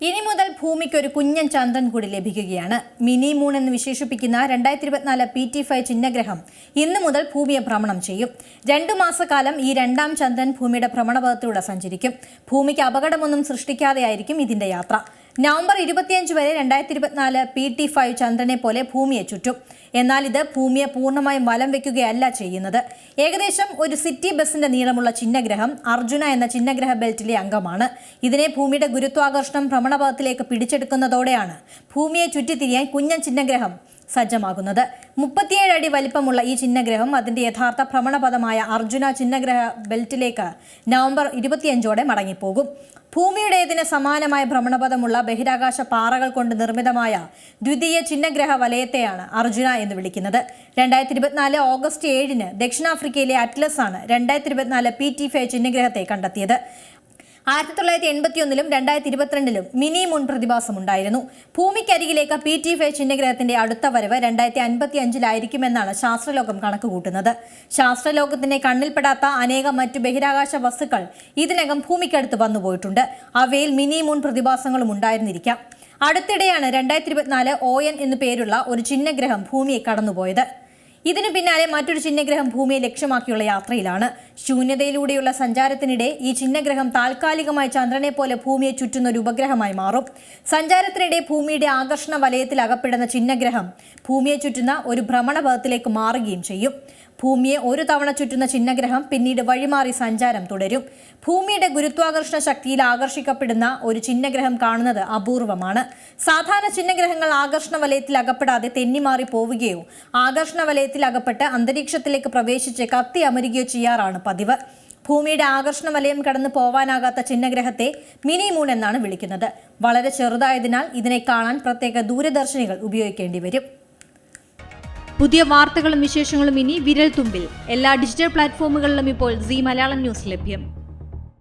ഇനി മുതൽ ഭൂമിക്ക് ഒരു കുഞ്ഞൻ ചന്ദ്രൻ കൂടി ലഭിക്കുകയാണ്. മിനി മൂൺ എന്ന് വിശേഷിപ്പിക്കുന്ന രണ്ടായിരത്തി ഇരുപത്തിനാല് പി ടി ഫൈവ് ചിഹ്നഗ്രഹം ഇന്ന് മുതൽ ഭൂമിയെ ഭ്രമണം ചെയ്യും. രണ്ടു മാസക്കാലം ഈ രണ്ടാം ചന്ദ്രൻ ഭൂമിയുടെ ഭ്രമണപഥത്തിലൂടെ സഞ്ചരിക്കും. ഭൂമിക്ക് അപകടമൊന്നും സൃഷ്ടിക്കാതെയായിരിക്കും ഇതിന്റെ യാത്ര. നവംബർ ഇരുപത്തിയഞ്ച് വരെ രണ്ടായിരത്തി ഇരുപത്തിനാല് പി ടി ഫൈവ് ചന്ദ്രനെ പോലെ ഭൂമിയെ ചുറ്റും. എന്നാൽ ഇത് ഭൂമിയെ പൂർണമായും വലം വെക്കുകയല്ല ചെയ്യുന്നത്. ഏകദേശം ഒരു സിറ്റി ബസിന്റെ നീളമുള്ള ചിഹ്നഗ്രഹം അർജുന എന്ന ചിഹ്നഗ്രഹ ബെൽറ്റിലെ അംഗമാണ്. ഇതിനെ ഭൂമിയുടെ ഗുരുത്വാകർഷണം ഭ്രമണപഥത്തിലേക്ക് പിടിച്ചെടുക്കുന്നതോടെയാണ് ഭൂമിയെ ചുറ്റിത്തിരിയാൻ കുഞ്ഞൻ ചിഹ്നഗ്രഹം സജ്ജമാകുന്നത്. മുപ്പത്തിയേഴ് അടി വലിപ്പമുള്ള ഈ ചിഹ്നഗ്രഹം അതിന്റെ യഥാർത്ഥ ഭ്രമണപഥമായ അർജുന ചിഹ്നഗ്രഹ ബെൽറ്റിലേക്ക് നവംബർ ഇരുപത്തിയഞ്ചോടെ മടങ്ങിപ്പോകും. ഭൂമിയുടേതിന് സമാനമായ ഭ്രമണപഥമുള്ള ബഹിരാകാശ പാറകൾ കൊണ്ട് നിർമ്മിതമായ ദ്വിതീയ ചിഹ്നഗ്രഹ വലയത്തെയാണ് അർജുന എന്ന് വിളിക്കുന്നത്. രണ്ടായിരത്തി ഇരുപത്തിനാല് ഓഗസ്റ്റ് ഏഴിന് ദക്ഷിണാഫ്രിക്കയിലെ അറ്റ്ലസ് ആണ് രണ്ടായിരത്തി ഇരുപത്തിനാല് പി ടി ഫൈവ് ചിഹ്നഗ്രഹത്തെ കണ്ടെത്തിയത്. ആയിരത്തി തൊള്ളായിരത്തി എൺപത്തിയൊന്നിലും രണ്ടായിരത്തി ഇരുപത്തിരണ്ടിലും മിനി മുൻ പ്രതിഭാസം ഉണ്ടായിരുന്നു ഭൂമിക്കരികിലേക്ക് പി ടി ഫൈവ് ചിഹ്നഗ്രഹത്തിന്റെ അടുത്ത വരവ് രണ്ടായിരത്തി അൻപത്തി അഞ്ചിലായിരിക്കുമെന്നാണ് ശാസ്ത്രലോകം കണക്കുകൂട്ടുന്നത്. ശാസ്ത്രലോകത്തിന്റെ കണ്ണിൽപ്പെടാത്ത അനേകം മറ്റു ബഹിരാകാശ വസ്തുക്കൾ ഇതിനകം ഭൂമിക്കടുത്ത് വന്നുപോയിട്ടുണ്ട്. അവയിൽ മിനി മുൻ പ്രതിഭാസങ്ങളും ഉണ്ടായിരുന്നിരിക്കാം. അടുത്തിടെയാണ് രണ്ടായിരത്തി ഇരുപത്തിനാല് ഒ എൻ എന്നു പേരുള്ള ഒരു ചിഹ്നഗ്രഹം ഭൂമിയെ കടന്നുപോയത്. ഇതിനു പിന്നാലെ മറ്റൊരു ചിഹ്നഗ്രഹം ഭൂമിയെ ലക്ഷ്യമാക്കിയുള്ള യാത്രയിലാണ്. ശൂന്യതയിലൂടെയുള്ള സഞ്ചാരത്തിനിടെ ഈ ചിഹ്നഗ്രഹം താൽക്കാലികമായി ചന്ദ്രനെ പോലെ ഭൂമിയെ ചുറ്റുന്ന ഒരു ഉപഗ്രഹമായി മാറും. സഞ്ചാരത്തിനിടെ ഭൂമിയുടെ ആകർഷണ വലയത്തിൽ അകപ്പെടുന്ന ചിഹ്നഗ്രഹം ഭൂമിയെ ചുറ്റുന്ന ഒരു ഭ്രമണപഥത്തിലേക്ക് മാറുകയും ചെയ്യും. ഭൂമിയെ ഒരു തവണ ചുറ്റുന്ന ചിഹ്നഗ്രഹം പിന്നീട് വഴിമാറി സഞ്ചാരം തുടരും. ഭൂമിയുടെ ഗുരുത്വാകർഷണ ശക്തിയിൽ ആകർഷിക്കപ്പെടുന്ന ഒരു ചിഹ്നഗ്രഹം കാണുന്നത് അപൂർവമാണ്. സാധാരണ ചിഹ്നഗ്രഹങ്ങൾ ആകർഷണ വലയത്തിൽ അകപ്പെടാതെ തെന്നിമാറി പോവുകയോ ആകർഷണ വലയത്തിൽ അകപ്പെട്ട് അന്തരീക്ഷത്തിലേക്ക് പ്രവേശിച്ച് കത്തി അമരുകയോ ചെയ്യാറാണ് പതിവ്. ഭൂമിയുടെ ആകർഷണ വലയം കടന്നു പോവാനാകാത്ത ചിഹ്നഗ്രഹത്തെ മിനി മൂൺ എന്നാണ് വിളിക്കുന്നത്. വളരെ ചെറുതായതിനാൽ ഇതിനെ കാണാൻ പ്രത്യേക ദൂരദർശിനികൾ ഉപയോഗിക്കേണ്ടി വരും. പുതിയ വാർത്തകളും വിശേഷങ്ങളും ഇനി വിരൽ തുമ്പിൽ എല്ലാ ഡിജിറ്റൽ പ്ലാറ്റ്ഫോമുകളിലും ഇപ്പോൾ സി മലയാളം ന്യൂസ് ലഭ്യം.